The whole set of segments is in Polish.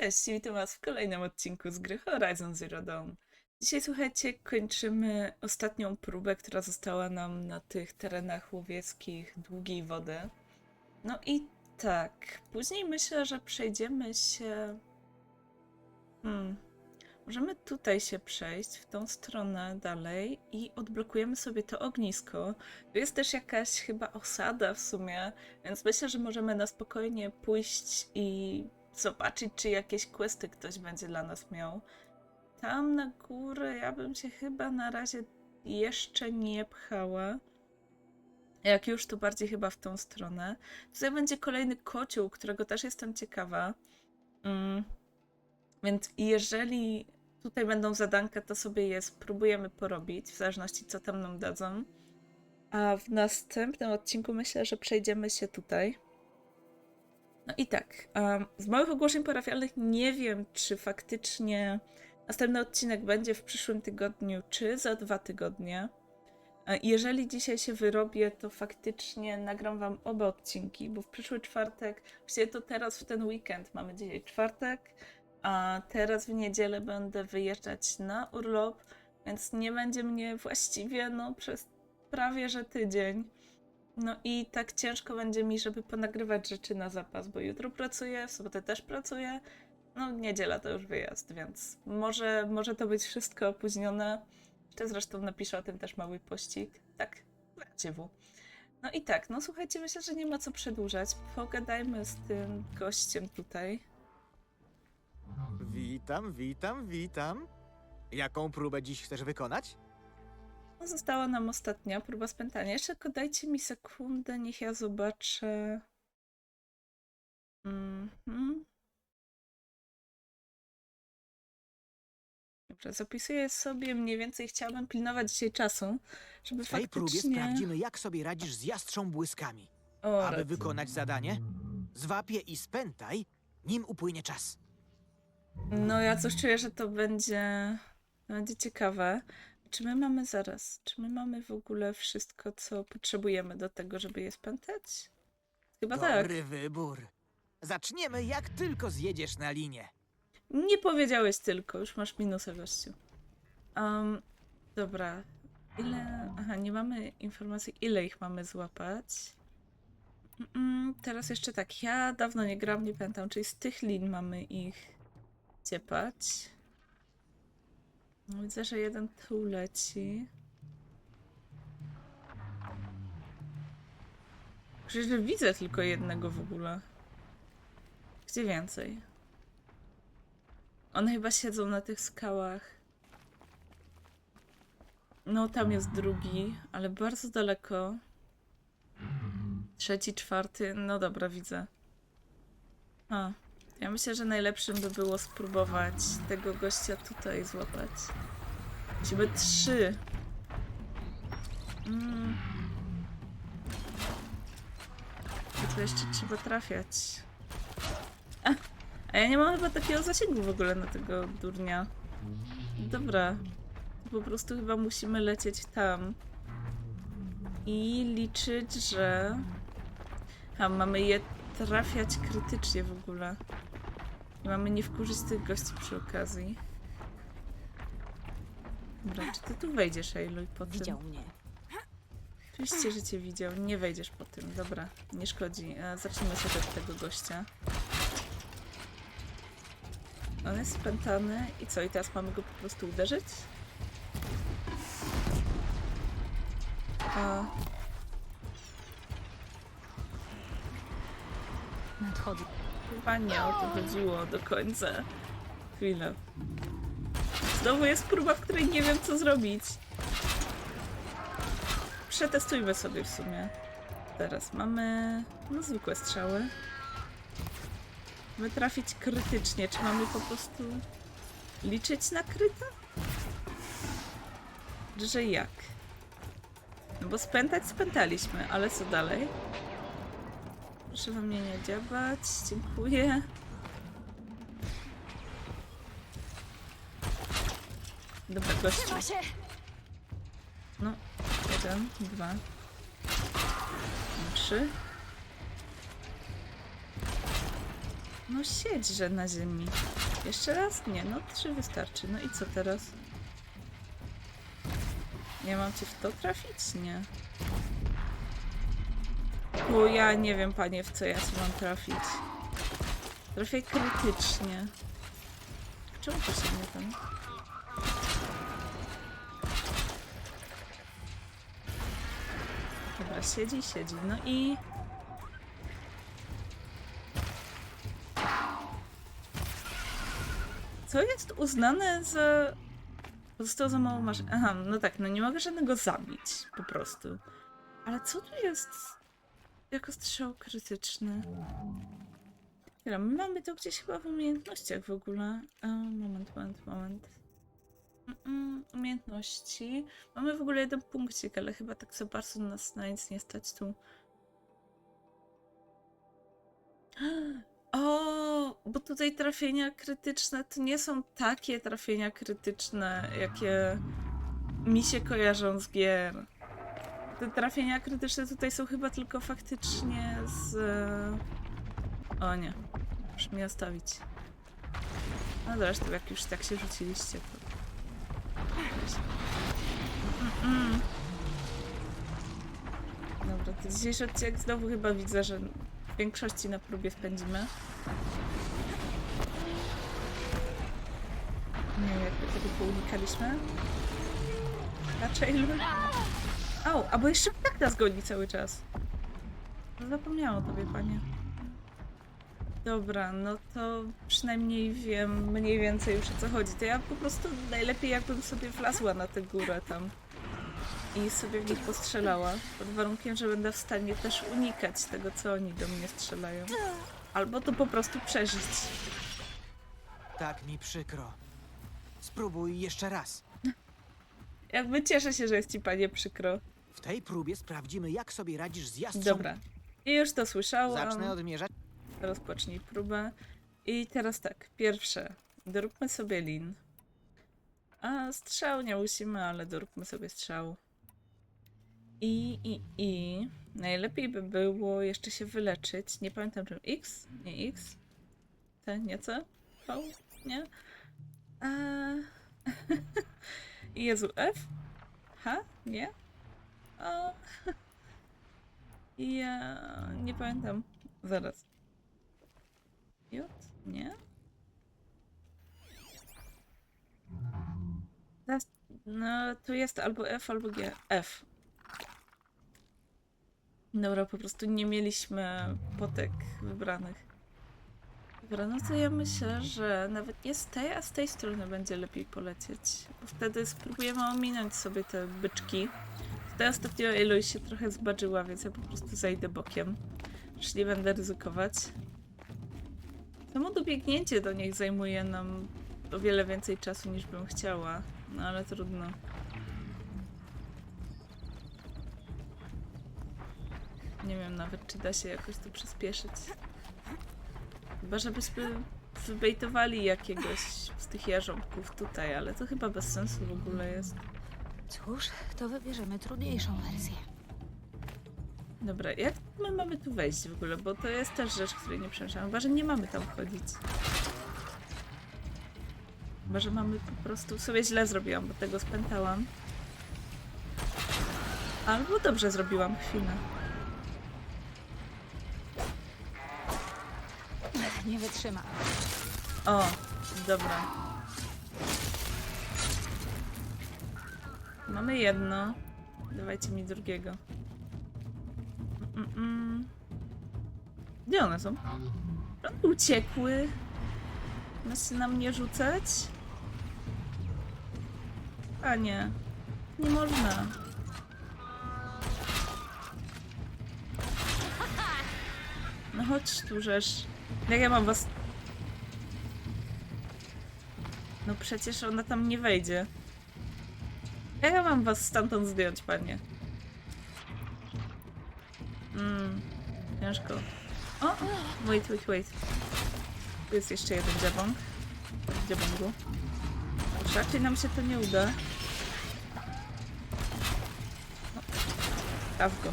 Cześć, witam was w kolejnym odcinku z gry Horizon Zero Dawn. Dzisiaj, słuchajcie, kończymy ostatnią próbę, która została nam na tych terenach łowieckich długiej wody. No i tak, później myślę, że przejdziemy się... Hmm, możemy tutaj się przejść, w tą stronę dalej i odblokujemy sobie to ognisko. Tu jest też jakaś chyba osada w sumie, więc myślę, że możemy na spokojnie pójść i zobaczyć, czy jakieś questy ktoś będzie dla nas miał. Tam na górę ja bym się chyba na razie jeszcze nie pchała. Jak już, to bardziej chyba w tą stronę. Tutaj będzie kolejny kocioł, którego też jestem ciekawa. Mm. Więc jeżeli tutaj będą zadanka, to sobie je spróbujemy porobić, w zależności co tam nam dadzą. A w następnym odcinku myślę, że przejdziemy się tutaj. No i tak, z małych ogłoszeń parafialnych nie wiem, czy faktycznie następny odcinek będzie w przyszłym tygodniu, czy za dwa tygodnie. E, Jeżeli dzisiaj się wyrobię, to faktycznie nagram wam oba odcinki, bo w przyszły czwartek, właściwie to teraz w ten weekend, mamy dzisiaj czwartek, a teraz w niedzielę będę wyjeżdżać na urlop, więc nie będzie mnie właściwie no, przez prawie że tydzień. No i tak ciężko będzie mi, żeby ponagrywać rzeczy na zapas, bo jutro pracuję, w sobotę też pracuję. No, niedziela to już wyjazd, więc może, może to być wszystko opóźnione. Jeszcze zresztą napiszę o tym też mały pościg. Tak, w. No i tak, no słuchajcie, myślę, że nie ma co przedłużać. Pogadajmy z tym gościem tutaj. Witam, witam, witam. Jaką próbę dziś chcesz wykonać? No, została nam ostatnia próba spętania. Jeszcze tylko dajcie mi sekundę, niech ja zobaczę. Mhm. Dobrze, zapisuję sobie mniej więcej. Chciałabym pilnować dzisiaj czasu, żeby W tej próbie faktycznie... sprawdzimy, jak sobie radzisz z jastrząb błyskami. O, Aby rety. wykonać zadanie, zwapię i spętaj, nim upłynie czas. No ja coś czuję, że to będzie, będzie ciekawe. Czy my mamy zaraz, czy my mamy w ogóle wszystko, co potrzebujemy do tego, żeby je spętać? Chyba tak. Dobry wybór. Zaczniemy, jak tylko zjedziesz na linię. Nie powiedziałeś tylko, już masz minusy gościu. Um, dobra. Ile. Aha, nie mamy informacji, ile ich mamy złapać. Mm, teraz jeszcze tak. Ja dawno nie gram, nie pamiętam, czyli z tych lin mamy ich ciepać. No, widzę, że jeden tu leci. Przecież widzę tylko jednego w ogóle. Gdzie więcej? One chyba siedzą na tych skałach. No, tam jest drugi, ale bardzo daleko. Trzeci, czwarty. No dobra, widzę. A, ja myślę, że najlepszym by było spróbować tego gościa tutaj złapać. Musimy trzy. Mm. To jeszcze trzeba trafiać. A, ja nie mam chyba takiego zasięgu w ogóle na tego durnia. Dobra. Po prostu chyba musimy lecieć tam. I liczyć, że... A, mamy je trafiać krytycznie w ogóle. I mamy nie wkurzyć tych gości przy okazji. Dobra, czy ty tu wejdziesz, Aloy, po tym? Widział mnie. Oczywiście, że cię widział. Nie wejdziesz po tym. Dobra, nie szkodzi. E, Zacznijmy sobie od tego gościa. On jest spętany. I co? I teraz mamy go po prostu uderzyć? A, Nadchodzę. chyba nie o to chodziło do końca. Chwilę. Znowu jest próba, w której nie wiem, co zrobić. Przetestujmy sobie w sumie. Teraz mamy no, zwykłe strzały. Mamy trafić krytycznie. Czy mamy po prostu liczyć na kryta? Że jak? No bo spętać spętaliśmy, ale co dalej? We mnie nie dziabać. Dziękuję. Dobra, gościu. No, jeden, dwa, trzy. No siedźże na ziemi. Jeszcze raz? Nie, no trzy wystarczy. No i co teraz? Ja mam cię w to trafić? Nie. Bo ja nie wiem, panie, w co ja się mam trafić. Trafię krytycznie. Czemu to się nie tam? Dobra, siedzi, siedzi. No i... Co jest uznane za... Zostało za mało masz... Aha, no tak, no nie mogę żadnego zabić, po prostu. Ale co tu jest jako strzał krytyczny? Dobra, my mamy to gdzieś chyba w umiejętnościach w ogóle. Moment, moment, moment. Mm, umiejętności. Mamy w ogóle jeden punkcik, ale chyba tak za bardzo nas na nic nie stać tu. O, bo tutaj trafienia krytyczne to nie są takie trafienia krytyczne, jakie mi się kojarzą z gier. Te trafienia krytyczne tutaj są chyba tylko faktycznie z... O nie, muszę mnie ostawić. No zresztą, jak już tak się rzuciliście, to... Mm-mm. Dobra, to dzisiejszy odcinek znowu chyba widzę, że w większości na próbie spędzimy. Nie wiem, jak tego pounikaliśmy. Raczej lub... Au, a bo jeszcze tak nas goni cały czas. Zapomniałam o tobie, panie. Dobra, no to przynajmniej wiem mniej więcej już o co chodzi. To ja po prostu najlepiej jakbym sobie wlazła na tę górę tam i sobie w nich postrzelała. Pod warunkiem, że będę w stanie też unikać tego, co oni do mnie strzelają. Albo to po prostu przeżyć. Tak mi przykro. Spróbuj jeszcze raz. Jakby cieszę się, że jest ci panie przykro. W tej próbie sprawdzimy, jak sobie radzisz z jastrząb. Dobra. I już to słyszałam. Zacznę odmierzać. Rozpocznij próbę. I teraz tak, pierwsze, doróbmy sobie lin. A strzał nie musimy, ale doróbmy sobie strzał. I, i, i. Najlepiej by było jeszcze się wyleczyć. Nie pamiętam czym. X? Nie X? T? Nie C? V? Nie? A... Jezu, F? H? Nie? A... Ja nie pamiętam. Zaraz. J? Nie? No, tu jest albo F, albo G. F. Dobra, po prostu nie mieliśmy potek wybranych. Dobra, no to ja myślę, że nawet nie z tej, a z tej strony będzie lepiej polecieć. Bo wtedy spróbujemy ominąć sobie te byczki. Tutaj ostatnio Eloy się trochę zbadżyła, więc ja po prostu zejdę bokiem. Już nie będę ryzykować. Samo dobiegnięcie do nich zajmuje nam o wiele więcej czasu niż bym chciała. No ale trudno. Nie wiem nawet, czy da się jakoś to przyspieszyć. Chyba, żebyśmy wybejtowali jakiegoś z tych jarząbków tutaj, ale to chyba bez sensu w ogóle jest. Cóż, to wybierzemy trudniejszą wersję. Dobra, jak my mamy tu wejść w ogóle? Bo to jest też rzecz, której nie przemyślałam. Chyba, że nie mamy tam wchodzić. Chyba, że mamy po prostu... Sobie źle zrobiłam, bo tego spętałam. Albo dobrze zrobiłam chwilę. Nie wytrzyma. O, dobra. Mamy jedno. Dawajcie mi drugiego. Mm, mm. Gdzie one są? One uciekły. Ma się na mnie rzucać? A nie. Nie można. No chodź tu, żeż. Jak ja mam was... No przecież ona tam nie wejdzie. Jak ja mam was stamtąd zdjąć, panie? Mmm, ciężko. O, wait, wait, wait. Tu jest jeszcze jeden dziabąg. Dziabągu. Raczej nam się to nie uda. O, Traf go.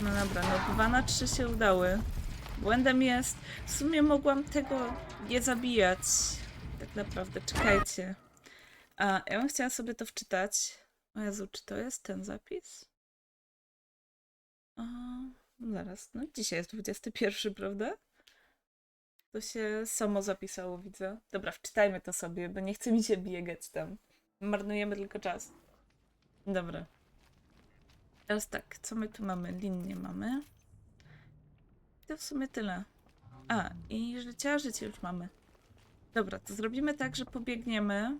Dobra, no 2 na 3 się udały. Błędem jest. W sumie mogłam tego nie zabijać. Tak naprawdę, czekajcie. A ja bym chciała sobie to wczytać. O Jezu, czy to jest ten zapis? A, zaraz, no dzisiaj jest 21, prawda? To się samo zapisało, widzę. Dobra, wczytajmy to sobie, bo nie chce mi się biegać tam. Marnujemy tylko czas. Dobra. Teraz tak, co my tu mamy? Linię mamy. To w sumie tyle. A, i życie, a życie już mamy. Dobra, to zrobimy tak, że pobiegniemy.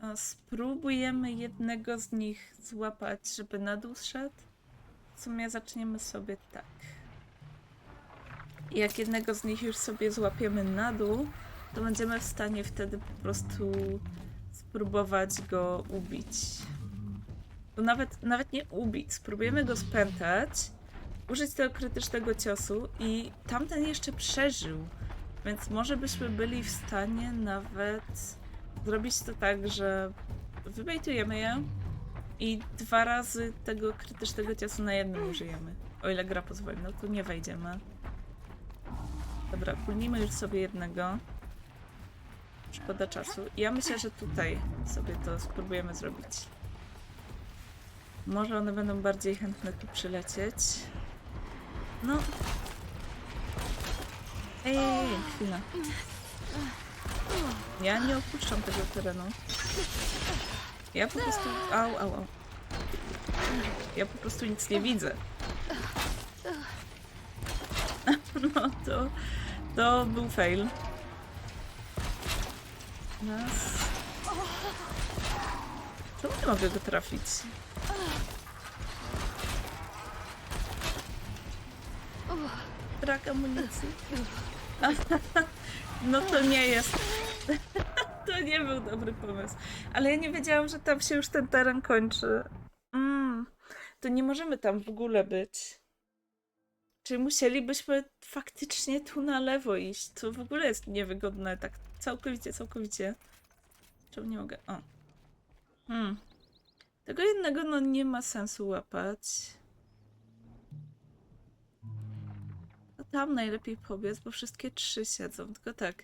A Spróbujemy jednego z nich złapać, żeby na dół szedł. W sumie zaczniemy sobie tak. I Jak jednego z nich już sobie złapiemy na dół, to będziemy w stanie wtedy po prostu spróbować go ubić. To nawet, nawet nie ubić, spróbujemy go spętać, użyć tego krytycznego ciosu i tamten jeszcze przeżył. Więc może byśmy byli w stanie nawet zrobić to tak, że wybejtujemy je i dwa razy tego krytycznego ciosu na jednym użyjemy. O ile gra pozwoli, no to nie wejdziemy. Dobra, pulnijmy już sobie jednego. Szkoda czasu. Ja myślę, że tutaj sobie to spróbujemy zrobić. Może one będą bardziej chętne tu przylecieć. No. Ej, ej, ej, chwila. Ja nie opuszczam tego terenu. Ja po prostu... Au, au, au. Ja po prostu nic nie widzę. No to... To był fail. Raz. Czemu nie mogę go trafić? Brak amunicji. No to nie jest. To nie był dobry pomysł. Ale ja nie wiedziałam, że tam się już ten teren kończy. Mm. To nie możemy tam w ogóle być. Czyli musielibyśmy faktycznie tu na lewo iść. To w ogóle jest niewygodne, tak całkowicie, całkowicie. Czemu nie mogę? O. Hmm. Tego jednego no nie ma sensu łapać. Tam najlepiej pobiec, bo wszystkie trzy siedzą. Tylko tak,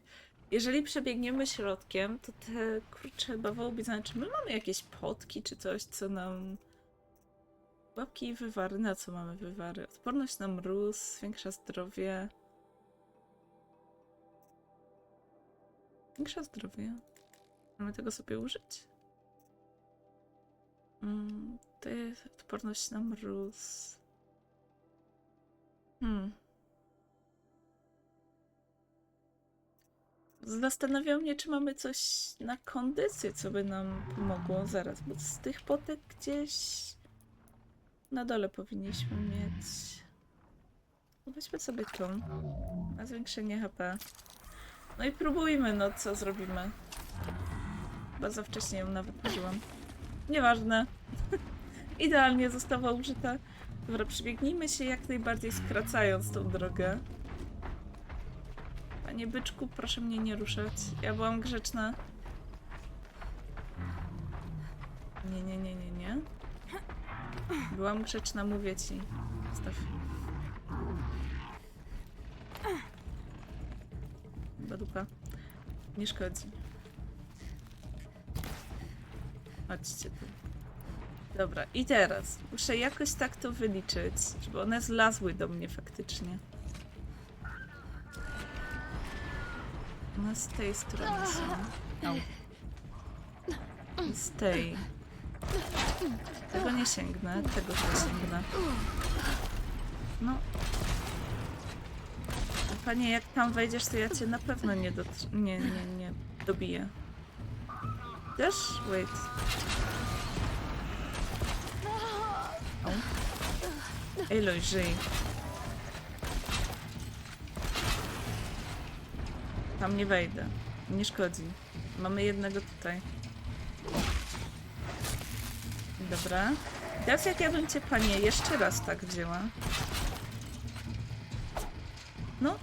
jeżeli przebiegniemy środkiem, to te kurcze bawołby, znaczy my mamy jakieś potki czy coś, co nam... Łapki i wywary. Na co mamy wywary? Odporność na mróz, zwiększa zdrowie. Zwiększa zdrowie. Mamy tego sobie użyć? Mm, to jest odporność na mróz. Hmm. Zastanawiam mnie, czy mamy coś na kondycję, co by nam pomogło. Zaraz, bo z tych potek gdzieś na dole powinniśmy mieć. No Weźmy sobie tą. Na zwiększenie HP. No i próbujmy, no co zrobimy. Chyba za wcześnie ją nawet użyłam. Nieważne. Idealnie została użyta. Dobra, przybiegnijmy się jak najbardziej skracając tą drogę. Panie byczku, proszę mnie nie ruszać. Ja byłam grzeczna. Nie, nie, nie, nie, nie. Byłam grzeczna, mówię ci. Staw. Chyba dupa. Nie szkodzi. Chodźcie tu. Dobra, i teraz muszę jakoś tak to wyliczyć, żeby one zlazły do mnie faktycznie. One z tej strony są. Au. Z tej. Tego nie sięgnę, tego chyba sięgnę. No. Panie, jak tam wejdziesz, to ja cię na pewno nie, dotr- nie, nie, nie dobiję. Też? Wait. O. Aloy, żyj. Tam nie wejdę. Nie szkodzi. Mamy jednego tutaj. Dobra. Teraz jak ja bym cię, panie, jeszcze raz tak wzięła. No.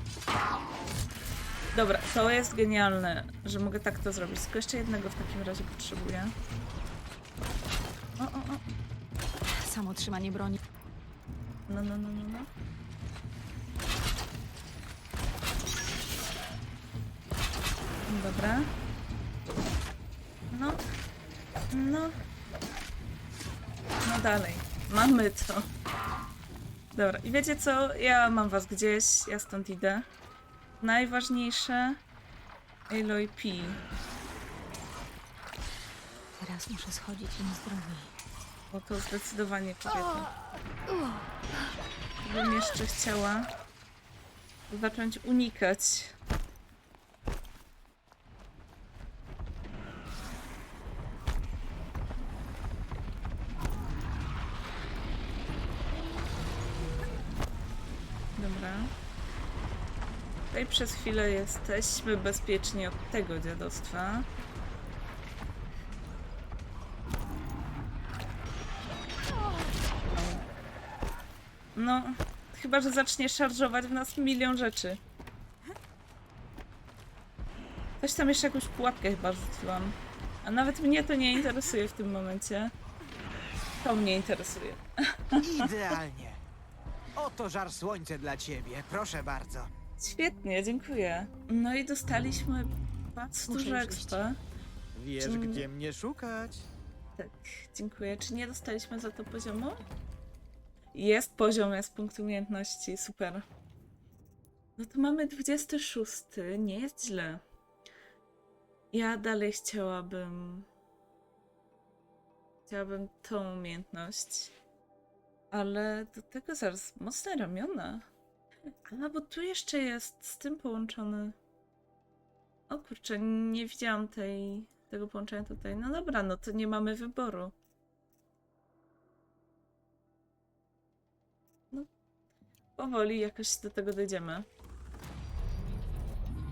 Dobra, to jest genialne, że mogę tak to zrobić. Tylko jeszcze jednego w takim razie potrzebuję. O, o, o. Samo trzymanie broni. No, no, no, no, no. Dobra. No. No. No dalej. Mamy to. Dobra, i wiecie co? Ja mam was gdzieś, ja stąd idę. Najważniejsze Aloy P. Teraz muszę schodzić im z drogi. Bo to zdecydowanie kobieta. Bym jeszcze chciała zacząć unikać. Dobra. Tutaj przez chwilę jesteśmy bezpieczni od tego dziadostwa. No, chyba, że zacznie szarżować w nas milion rzeczy. Coś tam jeszcze jakąś pułapkę chyba rzuciłam. A nawet mnie to nie interesuje w tym momencie. To mnie interesuje. Idealnie. Oto żar słońce dla ciebie, proszę bardzo. Świetnie, dziękuję. No i dostaliśmy bardzo Muszę dużo już iść. expa. Wiesz, Czy- gdzie mnie szukać. Tak, dziękuję. Czy nie dostaliśmy za to poziomu? Jest poziom, jest punkt umiejętności, super. No to mamy 26, nie jest źle. Ja dalej chciałabym. Chciałabym tą umiejętność. Ale do tego zaraz mocne ramiona. A, bo tu jeszcze jest z tym połączony. O kurczę, nie widziałam tej, tego połączenia tutaj. No dobra, no to nie mamy wyboru. No, powoli jakoś do tego dojdziemy.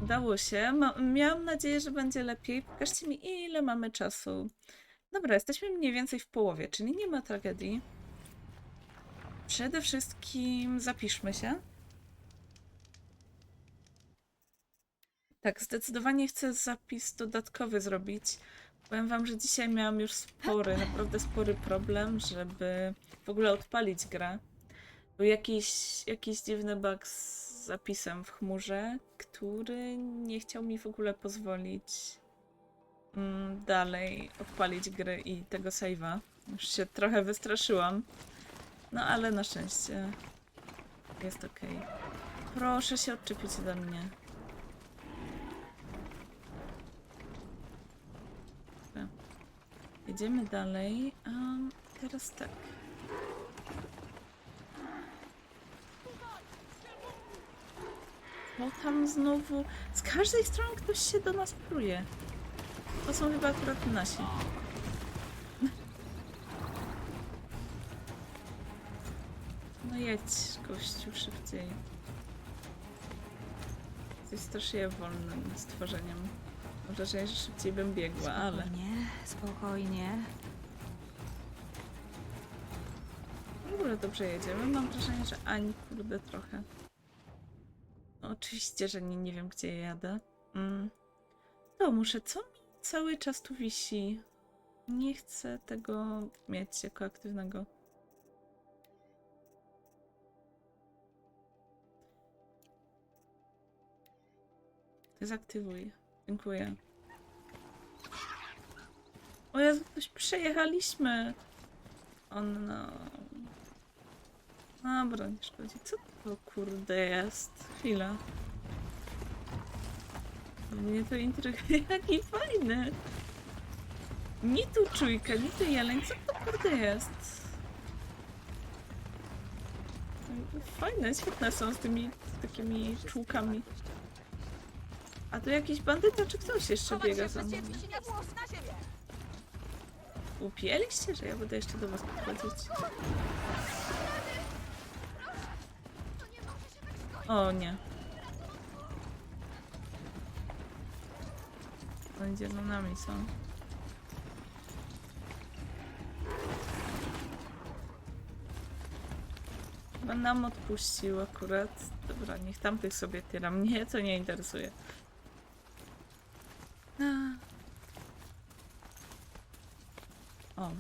Udało się. Ma miałam nadzieję, że będzie lepiej. Pokażcie mi, ile mamy czasu. Dobra, jesteśmy mniej więcej w połowie, czyli nie ma tragedii. Przede wszystkim zapiszmy się. Tak, zdecydowanie chcę zapis dodatkowy zrobić. Powiem wam, że dzisiaj miałam już spory, naprawdę spory problem, żeby w ogóle odpalić grę. Był jakiś, jakiś dziwny bug z zapisem w chmurze, który nie chciał mi w ogóle pozwolić mm, dalej odpalić gry i tego save'a. Już się trochę wystraszyłam. No ale na szczęście jest ok. Proszę się odczepić ode mnie. Jedziemy dalej. Um, teraz tak. No tam znowu. Z każdej strony ktoś się do nas pruje. To są chyba akurat nasi. No jedź, gościu, szybciej. Jesteś strasznie wolnym stworzeniem. Mam wrażenie, że szybciej bym biegła, ale... Spokojnie, spokojnie. W ogóle dobrze jedziemy. Mam wrażenie, że ani kurde trochę. No, oczywiście, że nie, nie wiem, gdzie ja jadę. Mm. To muszę. Co mi cały czas tu wisi? Nie chcę tego mieć jako aktywnego. Dezaktywuj. Dziękuję. O Jezu, coś przejechaliśmy. On no. Dobra, nie szkodzi. Co to kurde jest? Chwila. Mnie to intryguje. Jaki fajny. Ni tu czujka, ni tu jeleń. Co to kurde jest? Fajne, świetne są z tymi takimi czółkami. A tu jakiś bandyta, czy ktoś jeszcze biega za mną? Upieliście, że ja będę jeszcze do was podchodzić? O nie. Będzie za nami są. Chyba nam odpuścił akurat. Dobra, niech tamtych sobie tyra. Mnie to nie interesuje.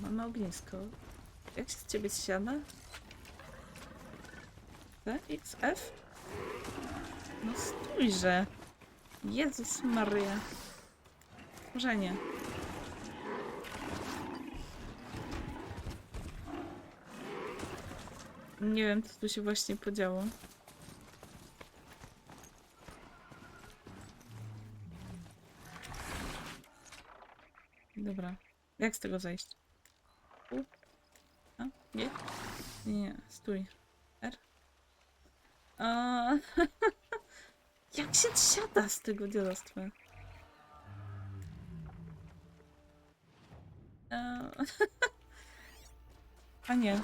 Mamy ognisko. Jak się z ciebie X, F? No stójże. Jezus Maria. Tworzenie. Nie wiem, co tu się właśnie podziało. Dobra. Jak z tego zejść? Nie? Stój. R? A... Jak się siada z tego dziadostwa? A nie.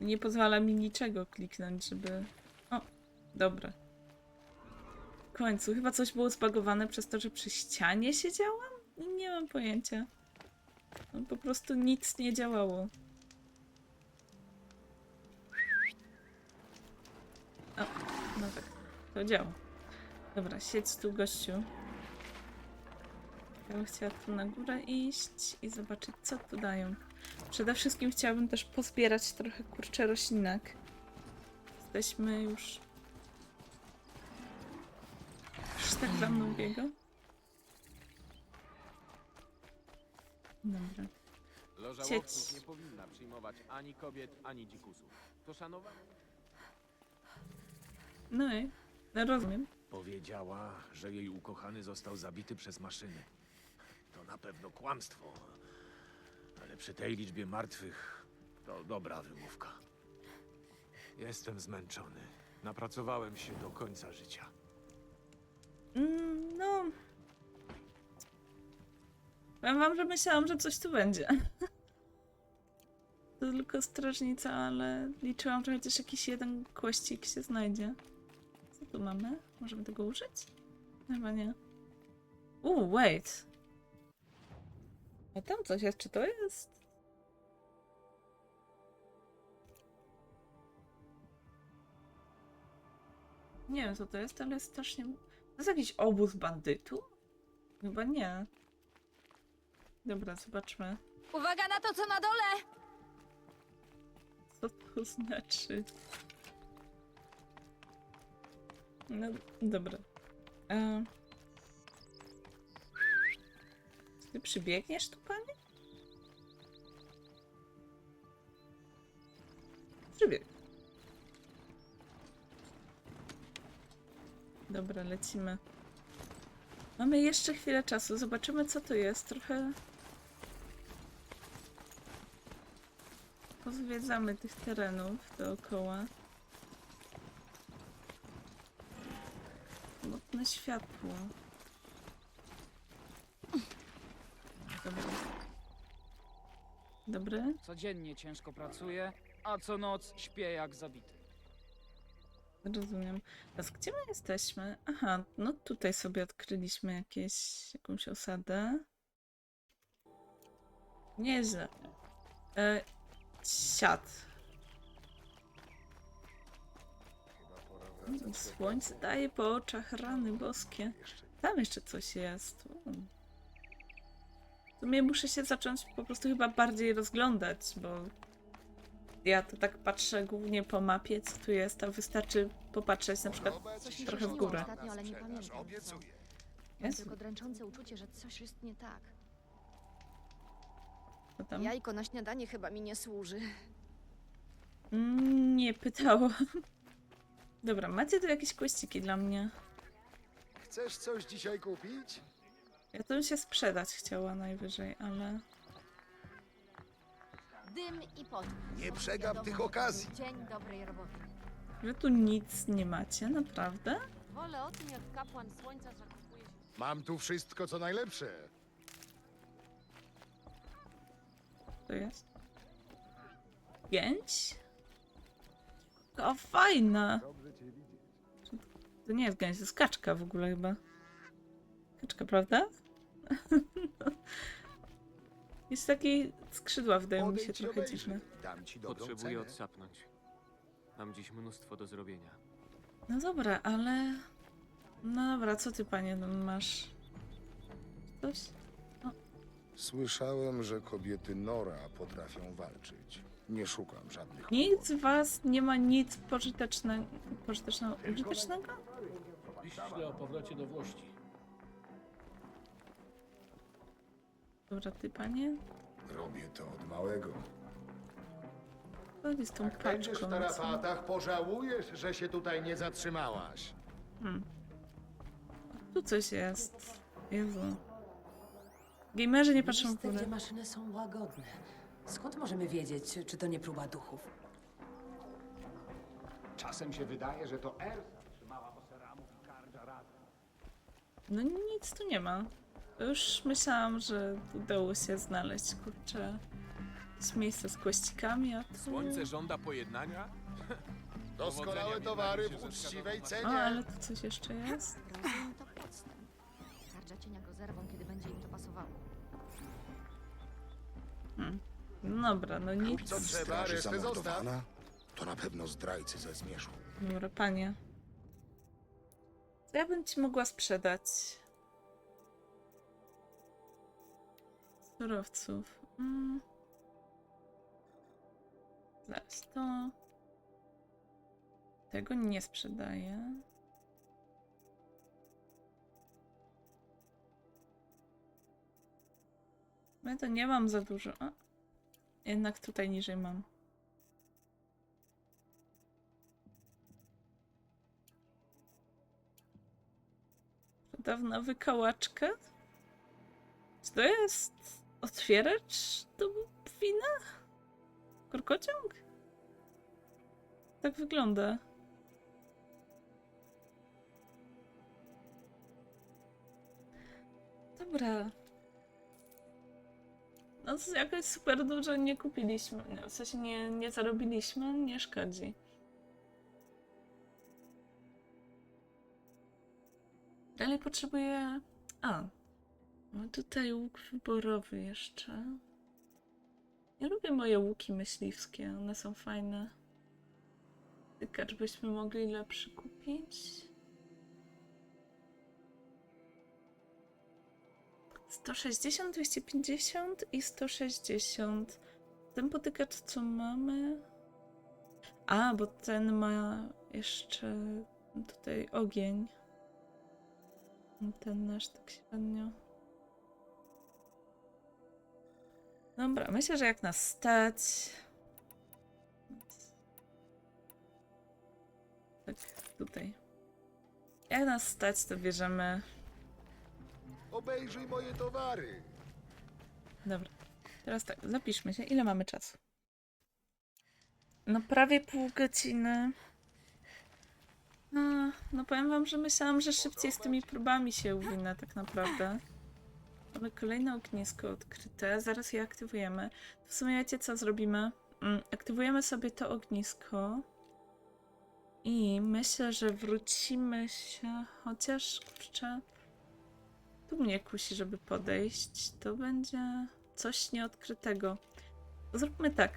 Nie pozwala mi niczego kliknąć, żeby... O, dobra. Końcu, chyba coś było zbagowane przez to, że przy ścianie siedziałam? Nie mam pojęcia. No, po prostu nic nie działało. O, no tak, to działa. Dobra, siedź tu, gościu. Ja bym chciała tu na górę iść i zobaczyć, co tu dają. Przede wszystkim chciałabym też pozbierać trochę kurcze roślinek. Jesteśmy już. Tak za mną biega. Dobra. Loża łowców nie powinna przyjmować ani kobiet, ani dzikusów. To szanowanie. No i no rozumiem. Powiedziała, że jej ukochany został zabity przez maszyny. To na pewno kłamstwo. Ale przy tej liczbie martwych to dobra wymówka. Jestem zmęczony. Napracowałem się do końca życia. Mm, No. Powiem wam, że myślałam, że coś tu będzie. To tylko strażnica, ale liczyłam, że chociaż jakiś jeden kościk się znajdzie. Co tu mamy? Możemy tego użyć? Chyba nie. Uuu, wait. A tam coś jest, czy to jest? Nie wiem co to jest, ale strasznie... To jest jakiś obóz bandytów? Chyba nie. Dobra, zobaczmy. Uwaga na to, co na dole! Co to znaczy? No, dobra. E... Ty przybiegniesz tu, panie? Dobra, lecimy. Mamy jeszcze chwilę czasu. Zobaczymy, co to jest. Trochę pozwiedzamy tych terenów dookoła. Mocne światło. Dobra. Dobry? Codziennie ciężko pracuję, a co noc śpię jak zabity. Rozumiem. Teraz gdzie my jesteśmy? Aha, no tutaj sobie odkryliśmy jakieś, jakąś osadę. Nieźle. E, siad. Słońce daje po oczach rany boskie. Tam jeszcze coś jest. W sumie muszę się zacząć po prostu chyba bardziej rozglądać, bo ja to tak patrzę głównie po mapie, co tu jest, a wystarczy popatrzeć na przykład trochę w górę. ostatnio, ale nie pamiętam co. Mam Jest? tylko dręczące uczucie, że coś jest nie tak. Co tam? Jajko na śniadanie chyba mi nie służy. Mm, Nie pytałam. Dobra, macie tu jakieś kościki dla mnie? Chcesz coś dzisiaj kupić? Ja to bym się sprzedać chciała najwyżej, ale... Dym i pot. Nie przegap tych okazji. Dzień dobrej roboty. Wy tu nic nie macie, naprawdę? Wolę o tym, jak kapłan słońca zakupuje się. Mam tu wszystko, co najlepsze. To jest? Gęć? O, fajna! To nie jest gęś, to jest kaczka w ogóle chyba. Kaczka, prawda? Jest taki skrzydła, wydają mi się Odejdź i trochę obejrzyj. dziwne. Dam ci dobrą Potrzebuję cenę. odsapnąć. Mam dziś mnóstwo do zrobienia. No dobra, ale... No dobra, co ty panie tam masz? Coś? O, Słyszałem, że kobiety Nora potrafią walczyć. Nie szukam żadnych Nikt z was nie ma nic pożytecznego, pożytecznego, użytecznego? Myślę o powrocie do Włości. Dobra, ty panie, Robię to od małego. chodzi z tą Jak będziesz paczką. w co? tarapatach, pożałujesz, że się tutaj nie zatrzymałaś. Tu coś jest. Jezu. Gamerzy nie patrzą w Miejsce, górę. gdzie maszyny są łagodne. Skąd możemy wiedzieć, czy to nie próba duchów? Czasem się wydaje, że to Ersa trzymała Oseramów i Kardża razem. No nic tu nie ma. Już myślałam, że udało się znaleźć, kurczę, jakieś miejsce z kościkami, a tu... Słońce żąda pojednania? Doskonałe towary w uczciwej O, cenie. ale tu coś jeszcze jest? Rozumiem to podstęp. Kardża cienia go zerwą, kiedy będzie im to pasowało. No dobra, no nic. Co trzeba, Straży resztę zostaw. zamordowana? To na pewno zdrajcy ze zmierzchu. Dobra, panie. Co ja bym ci mogła sprzedać? Surowców. Mm. Zaraz to. Tego nie sprzedaję. Ja to nie mam za dużo. A, jednak tutaj niżej mam. Dawna wykałaczka? Czy to jest otwieracz do wina? Korkociąg? Tak wygląda. Dobra. No to jakoś super dużo nie kupiliśmy. No, w sensie nie, nie zarobiliśmy, nie szkodzi. Dalej potrzebuję. A. Mam tutaj łuk wyborowy jeszcze. Ja lubię moje łuki myśliwskie, one są fajne. Tykacz byśmy mogli lepszy kupić. 160, 250 i 160. Ten potykacz co mamy? A, bo ten ma jeszcze tutaj ogień. Ten nasz tak średnio. Dobra, myślę, że jak nas stać. Tak, tutaj. Jak nas stać, to bierzemy. Obejrzyj moje towary. Dobra. Teraz tak, zapiszmy się. Ile mamy czasu? No prawie pół godziny. No, no powiem wam, że myślałam, że szybciej z tymi próbami się uwinę tak naprawdę. Mamy kolejne ognisko odkryte, zaraz je aktywujemy. W sumie wiecie co zrobimy? Mm, Aktywujemy sobie to ognisko. I myślę, że wrócimy się, chociaż kurczę, tu mnie kusi, żeby podejść. To będzie coś nieodkrytego. Zróbmy tak.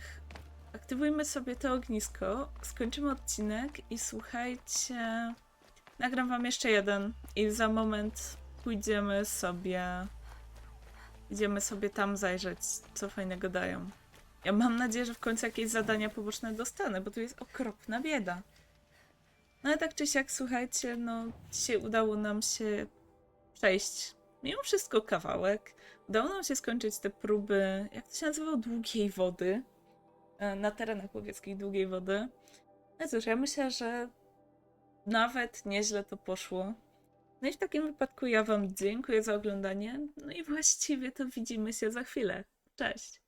Aktywujmy sobie to ognisko, skończymy odcinek i słuchajcie. Nagram wam jeszcze jeden i za moment pójdziemy sobie. Idziemy sobie tam zajrzeć, co fajnego dają. Ja mam nadzieję, że w końcu jakieś zadania poboczne dostanę, bo tu jest okropna bieda. No ale tak czy siak, słuchajcie, no dzisiaj udało nam się przejść mimo wszystko kawałek. Udało nam się skończyć te próby, jak to się nazywało, długiej wody. e, Na terenach łowieckich długiej wody. No cóż, ja myślę, że nawet nieźle to poszło. No i w takim wypadku ja Wam dziękuję za oglądanie. No i właściwie to widzimy się za chwilę. Cześć!